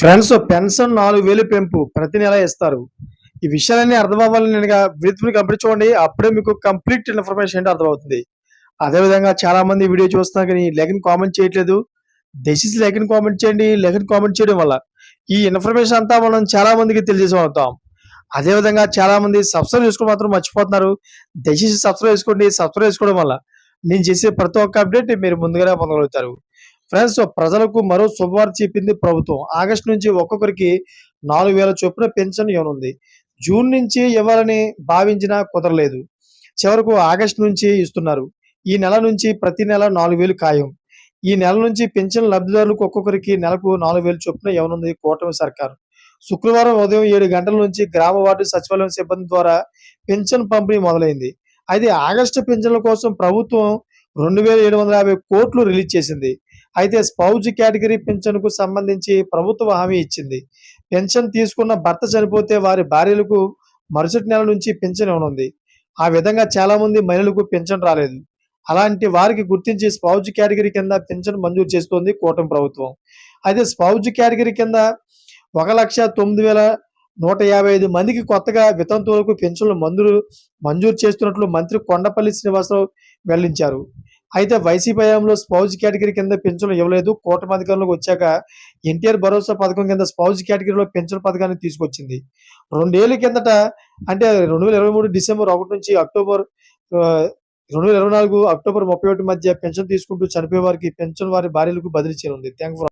Friends pension నాలుగు వేలు పెంపు ప్రతి నెల ఇస్తారు. ఈ విషయాలన్నీ అర్థం అవ్వాలని నేను బ్రీత్ని కంప్లీట్ చూడండి. అప్పుడే మీకు కంప్లీట్ ఇన్ఫర్మేషన్ ఏంటో అర్థమవుతుంది. అదేవిధంగా చాలా మంది వీడియో చూస్తున్నా కానీ లెగన్ కామెంట్ చేయట్లేదు. దయచేసి లెగన్ కామెంట్ చేయండి. లెగన్ కామెంట్ చేయడం వల్ల ఈ ఇన్ఫర్మేషన్ అంతా మనం చాలా మందికి తెలియజేస్తాం అదేవిధంగా చాలా మంది సబ్స్క్రైబ్ చేసుకోవడం మాత్రం మర్చిపోతున్నారు. దయచేసి సబ్స్క్రైబ్ చేసుకోండి. సబ్స్క్రైబ్ చేసుకోవడం వల్ల నేను చేసే ప్రతి ఒక్క అప్డేట్ మీరు ముందుగానే పొందగలుగుతారు. ఫ్రెండ్స్ ప్రజలకు మరో శుభవార్త చెప్పింది ప్రభుత్వం. ఆగస్టు నుంచి ఒక్కొక్కరికి నాలుగు వేల చొప్పున పెన్షన్ ఇవ్వనుంది. జూన్ నుంచి ఇవ్వాలని భావించినా కుదరలేదు. చివరకు ఆగస్టు నుంచి ఇస్తున్నారు. ఈ నెల నుంచి ప్రతి నెల నాలుగు వేలు ఖాయం. ఈ నెల నుంచి పెన్షన్ లబ్ధిదారులకు ఒక్కొక్కరికి నెలకు నాలుగు వేలు చొప్పున ఇవ్వనుంది కూటమి సర్కారు. శుక్రవారం ఉదయం ఏడు గంటల నుంచి గ్రామ వార్డు సచివాలయం సిబ్బంది ద్వారా పెన్షన్ పంపిణీ మొదలైంది. అయితే ఆగస్టు పెన్షన్ల కోసం ప్రభుత్వం రెండు వేల ఏడు వందల యాభై కోట్లు రిలీజ్ చేసింది. అయితే స్పౌజ్ కేటగిరీ పెన్షన్కు సంబంధించి ప్రభుత్వం హామీ ఇచ్చింది. పెన్షన్ తీసుకున్న భర్త చనిపోతే వారి భార్యలకు మరుసటి నెల నుంచి పెన్షన్ ఇవ్వనుంది. ఆ విధంగా చాలా మంది మహిళలకు పెన్షన్ రాలేదు. అలాంటి వారికి గుర్తించి స్పౌజ్ కేటగిరీ కింద పెన్షన్ మంజూరు చేస్తోంది కూటమి ప్రభుత్వం. అయితే స్పౌజ్ కేటగిరీ కింద ఒక లక్ష తొమ్మిది వేల నూట యాభై ఐదు మందికి కొత్తగా వితంతువులకు పెన్షన్లు మందులు మంజూరు చేస్తున్నట్లు మంత్రి కొండపల్లి శ్రీనివాసరావు వెల్లడించారు. అయితే వైసీపీ హయాంలో స్పౌజ్ కేటగిరీ కింద పెన్షన్లు ఇవ్వలేదు. కూటమి అధికారంలోకి వచ్చాక ఎన్టీఆర్ భరోసా పథకం కింద స్పౌజ్ కేటగిరీలో పెన్షన్ పథకాన్ని తీసుకొచ్చింది. రెండేళ్ళ కిందట అంటే రెండు వేల ఇరవై మూడు డిసెంబర్ ఒకటి నుంచి అక్టోబర్ రెండు వేల ఇరవై నాలుగు అక్టోబర్ ముప్పై ఒకటి మధ్య పెన్షన్ తీసుకుంటూ చనిపోయే వారికి పెన్షన్ వారి భార్యలకు బదిలీ చేయనుంది. Thank for